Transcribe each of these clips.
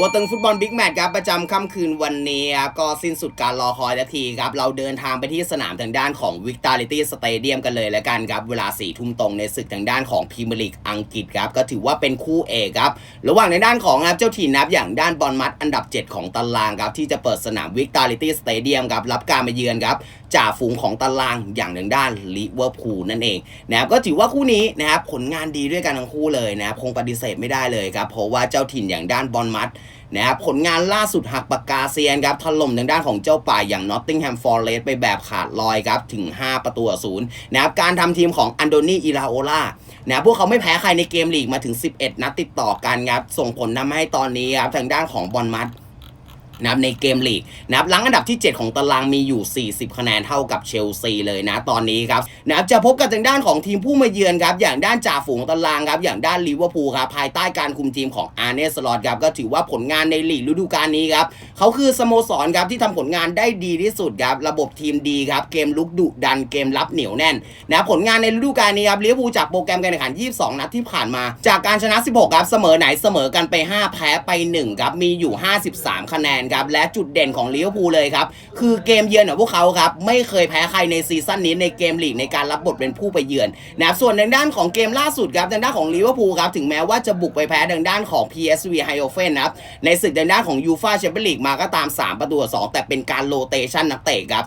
ตัวตึงฟุตบอลบิ๊กแมตช์ครับประจำค่ำคืนวันนี้ครับก็สิ้นสุดการรอคอยทันทีครับ เราเดินทางไปที่สนามทางด้านของ Vitality Stadium กันเลยแล้วกันครับ เวลาสี่ทุ่มตรงในศึกทางด้านของพรีเมียร์ลีกอังกฤษครับ ก็ถือว่าเป็นคู่เอกครับ ระหว่างในด้านของครับเจ้าถิ่นนับอย่างด้านบอลมัดอันดับ 7 ของตารางครับ ที่จะเปิดสนาม Vitality Stadium ครับรับการมาเยือนครับจ่าฝูงของตารางอย่างทางด้านลิเวอร์พูลนั่นเองนะครับก็ถือว่าคู่นี้นะครับผลงานดีด้วยกันทั้งคู่เลยนะครับคงปฏิเสธไม่ได้เลยครับเพราะว่าเจ้าถิ่นอย่างด้านบอลมัดนะครับผลงานล่าสุดหักปากกาเซียนครับถล่มทางด้านของเจ้าป่าอย่างนอตติงแฮมฟอร์เรสไปแบบขาดลอยครับ ถึง 5 ประตูศูนย์นะครับการทำทีมของอันโดนีอิราโอล่านะพวกเขาไม่แพ้ใครในเกมลีกมาถึง 11 นัดติดต่อกันครับ ส่งผลทำให้ตอนนี้ครับทางด้านของบอลมัด นะครับในเกมลีกนะครับหลังอันดับที่ 7 ของตารางมีอยู่ 40 คะแนนเท่ากับเชลซีเลยนะตอนนี้ครับนะครับจะพบกับทางด้านของทีมผู้มาเยือนครับอย่างด้านจ่าฝูงตารางครับอย่างด้านลิเวอร์พูลครับภายใต้การคุมทีมของอาร์เนสลอตครับก็ถือว่าผลงานในลีกฤดูกาลนี้ครับเขาคือสโมสรครับที่ทำผลงานได้ดีที่สุดครับระบบทีมดีครับเกมลุกดุดันเกมรับเหนียวแน่นนะผลงานในฤดูกาลนี้ครับลิเวอร์พูลจากโปรแกรมการแข่งขัน 22 นัดที่ผ่านมา จากการชนะ 16 ครับเสมอไหนเสมอกันไป 5 แพ้ไป1ครับมีอยู่ 53 คะแนนครับและจุดเด่นของลิเวอร์พูลเลยครับคือเกมเยือนของพวกเขาครับไม่เคยแพ้ใครในซีซั่นนี้ในเกมลีกในการรับบทเป็นผู้ไปเยือนนะครับส่วนทางด้านของเกมล่าสุดครับทางด้านของลิเวอร์พูลครับถึงแม้ว่าจะบุกไปแพ้ทางด้านของ PSV e i o f e n นะครับในศึกทางด้านของยูฟาแชมเปี้ยนลีกมาก็ตาม 3 ประตูต่อสองแต่เป็นการโรเตชันนักเตะครับ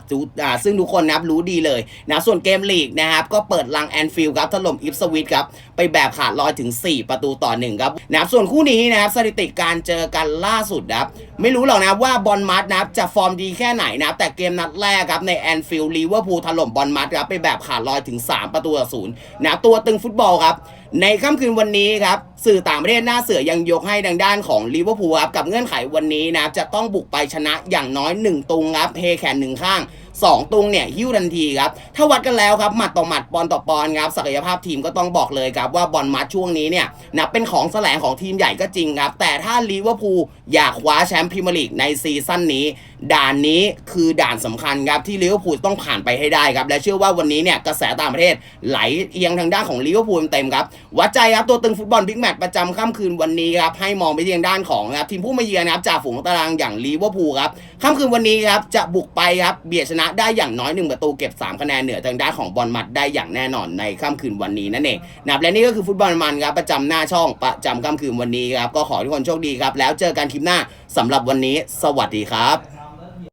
ซึ่งทุกคนนะครับรู้ดีเลยนะส่วนเกมลีกนะครับก็เปิดลังแอนฟิลด์ครับถล่มอิฟสวิตครับไปแบบขาดลอยถึง 4 ประตูต่อ1ครับนะครับส่วนคู่นี้นะครับสถิติการเจอกันล่าสุดนะครับไม่รู้หรอกนะว่าบอลมัดนะครับจะฟอร์มดีแค่ไหนนะแต่เกมนัดแรกครับในแอนฟิลด์ลิเวอร์พูลถล่มบอลมาร์ครับไปแบบขาดลอยถึง 3 ประตูต่อศูนย์นะตัวตึงฟุตบอลครับในค่ำคืนวันนี้ครับสื่อต่างประเทศหน้าเสือยังยกให้ดังด้านของลิเวอร์พูลครับกับเงื่อนไขวันนี้นะครับจะต้องบุกไปชนะอย่างน้อย 1ตุงครับเพแขนหนึ่งข้าง 2 ตุงเนี่ยหิ้วทันทีครับถ้าวัดกันแล้วครับหมัดต่อหมัดปอนต่อปอนครับศักยภาพทีมก็ต้องบอกเลยครับว่าบอลมัดช่วงนี้เนี่ยนับเป็นของแสลงของทีมใหญ่ก็จริงครับแต่ถ้าลิเวอร์พูลอยากคว้าแชมป์พรีเมียร์ลีกในซีซั่นนี้ ด่านนี้คือด่านสำคัญครับที่ลิเวอร์พูลต้องผ่านไปให้ได้ครับและเชื่อว่าวันนี้เนี่ยกระแสต่างประเทศไหลเอียงทางด้านของลิเวอร์พูลเต็มครับวัดใจครับตัวตึงฟุตบอลบิ๊กแมตช์ประจำค่ำคืนวันนี้ครับให้มองไปที่ทางด้านของครับทีมผู้มาเยือนครับจ่าฝูงตารางอย่างลิเวอร์พูลครับค่ำคืนวันนี้ครับจะบุกไปครับเบียดชนะได้อย่างน้อยหนึ่งประตูเก็บ 3 คะแนนเหนือทางด้านของบอลมัดได้อย่างแน่นอนในค่ำคืนวันนี้นั่นเองนะและนี่ก็คือฟุตบอลมันครับประจำหน้าช่องประจำค่ำคืนวันนี้ครับก็ขอทุกคนโชคดีครับแล้วเจอกันคลิปหน้าสำหรับวันนี้ สวัสดีครับ